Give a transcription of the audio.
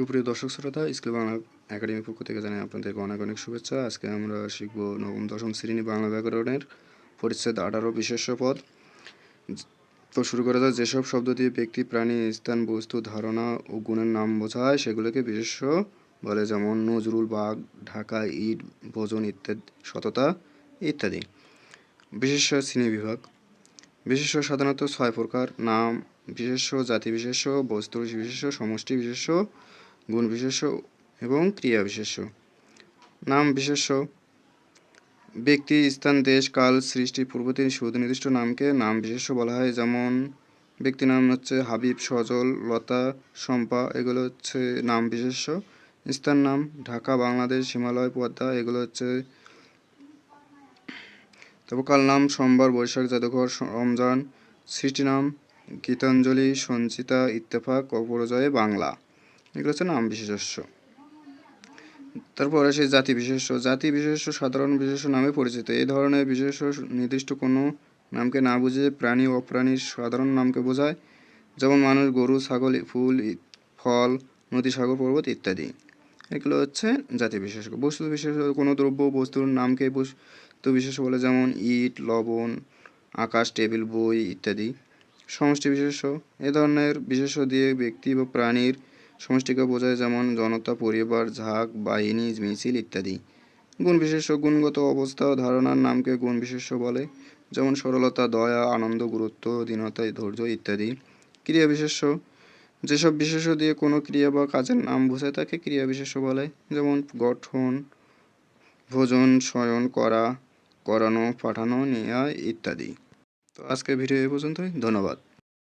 সুপ্রিয় দর্শক শ্রোতা, স্কুল বাংলা একাডেমির পক্ষ থেকে জানাই আপনাদেরকে অনেক অনেক শুভেচ্ছা। আজকে আমরা শিখব নবম, দশম শ্রেণি বাংলা ব্যাকরণের পরিচ্ছেদ আঠারো বিশেষ্য পদ। তো শুরু করা যায় যেসব শব্দ দিয়ে ব্যক্তি, প্রাণী, স্থান, বস্তু, ধারণা ও গুণের নাম বোঝায়, সেগুলোকে বিশেষ্য বলে যেমন নজরুল বাঘ ঢাকা, ইট, ভোজন ইত্যাদি, সততা ইত্যাদি। বিশেষ্য শ্রেণি বিভাগ। বিশেষ্য সাধারণত ছয় প্রকার, নাম বিশেষ্য, জাতি বিশেষ্য বস্তু বিশেষ্য, সমষ্টি বিশেষ্য গুণ বিশেষ্য এবং ক্রিয়া বিশেষ্য। নাম বিশেষ্য। ব্যক্তি, স্থান, দেশ, কাল, সৃষ্টি পূর্বতে সুনির্দিষ্ট নামকে নাম বিশেষ্য বলা হয়। যেমন, ব্যক্তি নাম হচ্ছে হাবিব, সজল, লতা, শম্পা, এগুলো হচ্ছে নাম বিশেষ্য। স্থান নাম ঢাকা, বাংলাদেশ, হিমালয়, পদ্মা, এগুলো হচ্ছে তারপর কাল নাম সোমবার, বৈশাখ, জাদুঘর রমজান। সৃষ্টি নাম গীতাঞ্জলি, সঞ্চিতা, ইত্তেফাক, অপরজয়ে, বাংলা। এগুলো হচ্ছে নাম বিশেষ্য তারপর আসে জাতি বিশেষ্য জাতি বিশেষ্য সাধারণ বিশেষ্য নামে পরিচিত। এই ধরনের বিশেষ্য নির্দিষ্ট কোনো নামকে না বুঝে প্রাণী ও অপ্রাণীর সাধারণ নামকে বোঝায়। যেমন মানুষ, গরু, ছাগল, ফুল ফল, নদী, সাগর, পর্বত ইত্যাদি। এগুলো হচ্ছে জাতি বিশেষ বস্তু বিশেষ কোনো দ্রব্য বস্তুর নামকে বস্তু বিশেষ বলে যেমন ইট, লবণ, আকাশ, টেবিল, বই ইত্যাদি। সমষ্টি বিশেষ্য এ ধরনের বিশেষ দিয়ে ব্যক্তি বা প্রাণীর সমষ্টিকে বোঝায় যেমন জনতা, পরিবার, ঝাঁক, বাহিনী, মিছিল ইত্যাদি। গুণ বিশেষ্য গুণগত অবস্থা ও ধারণার নামকে গুণ বিশেষ্য বলে। যেমন সরলতা, দয়া, আনন্দ, গুরুত্ব দীনতা ধৈর্য ইত্যাদি। ক্রিয়া বিশেষ্য। যেসব বিশেষ্য দিয়ে কোনো ক্রিয়া বা কাজের নাম বোঝায়, তাকে ক্রিয়া বিশেষ্য বলে। যেমন গঠন, ভোজন, শয়ন, করা, করানো, পাঠানো নেওয়া ইত্যাদি। তো আজকের ভিডিও এ পর্যন্তই। ধন্যবাদ।